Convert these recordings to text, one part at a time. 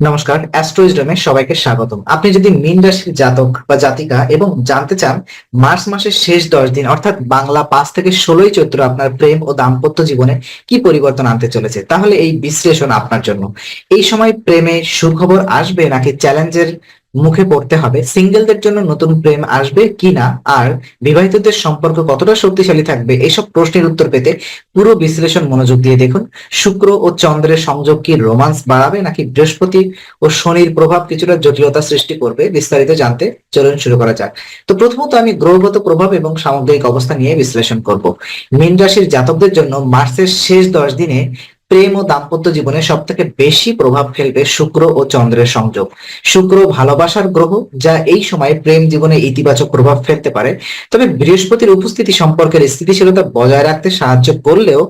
নমস্কার অ্যাস্ট্রোইজডমে সবাইকে স্বাগতম। আপনি যদি মীন রাশির জাতক বা জাতিকা এবং জানতে চান মার্চ মাসের শেষ দশ দিন, অর্থাৎ বাংলা পাঁচ থেকে ষোলোই চৈত্র আপনার প্রেম ও দাম্পত্য জীবনে কি পরিবর্তন আনতে চলেছে, তাহলে এই বিশ্লেষণ আপনার জন্য। এই সময় প্রেমে সুখবর আসবে নাকি চ্যালেঞ্জের মুখে পড়তে হবে। সিঙ্গেলদের জন্য নতুন প্রেম আসবে কি না? আর বিবাহিতদের সম্পর্ক কতটা শক্তিশালী থাকবে? এসব প্রশ্নের উত্তর পেতে পুরো বিশ্লেষণ মনোযোগ দিয়ে দেখুন। শুক্র ও চন্দ্রের সংযোগ কি রোমান্স বাড়াবে নাকি বৃহস্পতি ও শনির প্রভাব কিছুটা জটিলতা সৃষ্টি করবে বিস্তারিত জানতে চলুন শুরু করা যাক। তো প্রথমত আমি গ্রহগত প্রভাব এবং সামগ্রিক অবস্থা নিয়ে বিশ্লেষণ করব। মীন রাশির জাতকদের জন্য মার্চের শেষ দশ দিনে প্রেম ও দাম্পত্য জীবনে সব থেকে বেশি প্রভাব ফেলবে শুক্র ও চন্দ্রের সংযোগ। শুক্র ভালোবাসার গ্রহ, যা এই সময় প্রেম জীবনে ইতিবাচক প্রভাব ফেলতে পারে। তবে বৃহস্পতির উপস্থিতি সম্পর্কের স্থিতিশীলতা বজায় রাখতে সাহায্য করলেও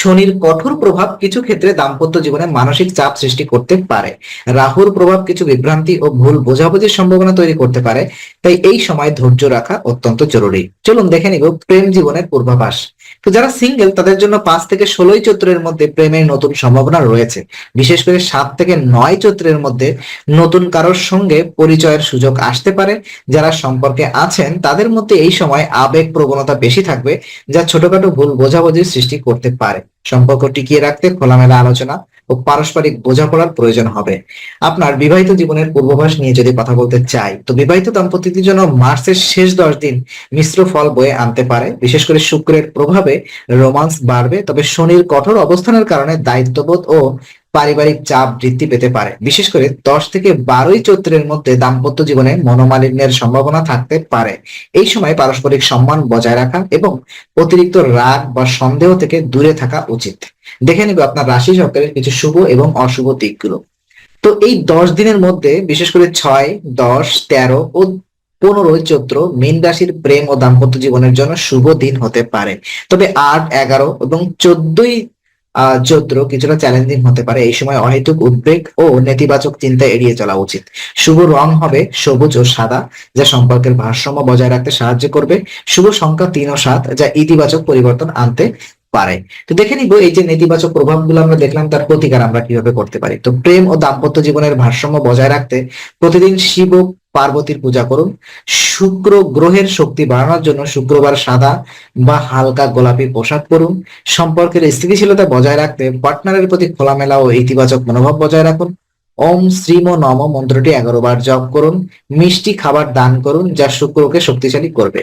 শনির কঠোর প্রভাব কিছু ক্ষেত্রে দাম্পত্য জীবনে মানসিক চাপ সৃষ্টি করতে পারে। রাহুর প্রভাব কিছু বিভ্রান্তি ও ভুল বোঝাবুঝির সম্ভাবনা তৈরি করতে পারে। তাই এই সময় ধৈর্য রাখা অত্যন্ত জরুরি। চলুন দেখে নিব প্রেম জীবনের পূর্বাভাস। তো যারা সিঙ্গেল তাদের জন্য পাঁচ থেকে ষোলোই চৈত্রের মধ্যে প্রেমের নতুন সম্ভাবনা রয়েছে। বিশেষ করে সাত থেকে নয় চৈত্রের মধ্যে নতুন কারোর সঙ্গে পরিচয়ের সুযোগ আসতে পারে। যারা সম্পর্কে আছেন, তাদের মধ্যে এই সময় আবেগ প্রবণতা বেশি থাকবে, যা ছোটখাটো ভুল বোঝাবুঝির সৃষ্টি করতে পারে। সম্পর্ক টিকিয়ে রাখতে খোলামেলা আলোচনা ও পারস্পরিক বোঝাপড়ার প্রয়োজন হবে। আপনার বিবাহিত জীবনের পূর্বাভাস নিয়ে যদি কথা বলতে চাই, তো বিবাহিত দম্পতিদের জন্য মার্চের শেষ দশ দিন মিশ্র ফল বয়ে আনতে পারে। বিশেষ করে শুক্রের প্রভাবে রোমান্স বাড়বে, তবে শনির কঠোর অবস্থানের কারণে দায়িত্ববোধ ও পারিবারিক চাপ বৃদ্ধি পেতে পারে। বিশেষ করে দশ থেকে বারোই চৈত্রের মধ্যে দাম্পত্য জীবনে মনোমালিন্যের সম্ভাবনা থাকতে পারে। এই সময় পারস্পরিক সম্মান বজায় রাখা এবং অতিরিক্ত রাগ বা সন্দেহ থেকে দূরে থাকা উচিত। দেখে নিব আপনার রাশি চক্রের কিছু শুভ এবং অশুভ দিকগুলো। তো এই দশ দিনের মধ্যে, বিশেষ করে ছয়, দশ, তেরো ও পনেরোই চৈত্র মীন রাশির প্রেম ও দাম্পত্য জীবনের জন্য শুভ দিন হতে পারে। তবে আট, এগারো এবং চোদ্দই চৈত্র কিছুটা চ্যালেঞ্জিং হতে পারে। এই সময় অহেতুক উদ্বেগ ও নেতিবাচক চিন্তা এড়িয়ে চলা উচিত। শুভ রং হবে সবুজ ও সাদা, যা সম্পর্কের ভারসাম্য বজায় রাখতে সাহায্য করবে। শুভ সংখ্যা তিন ও সাত, যা ইতিবাচক পরিবর্তন আনতে পারে। তো দেখে নিব এই যে নেতিবাচক প্রভাবগুলো আমরা দেখলাম, তার প্রতিকার আমরা কীভাবে করতে পারি। তো প্রেম ও দাম্পত্য জীবনের ভারসাম্য বজায় রাখতে প্রতিদিন শিব পার্বতীর পূজা করুন। শুক্র গ্রহের শক্তি বাড়ানোর জন্য শুক্রবার সাদা বা হালকা গোলাপি পোশাক পরুন। সম্পর্কের স্থিতিশীলতা বজায় রাখতে পার্টনারের প্রতি খোলামেলা ও ইতিবাচক মনোভাব বজায় রাখুন। ওম শ্রীম নম মন্ত্রটি এগারো বার জপ করুন। মিষ্টি খাবার দান করুন, যা শুক্রকে শক্তিশালী করবে।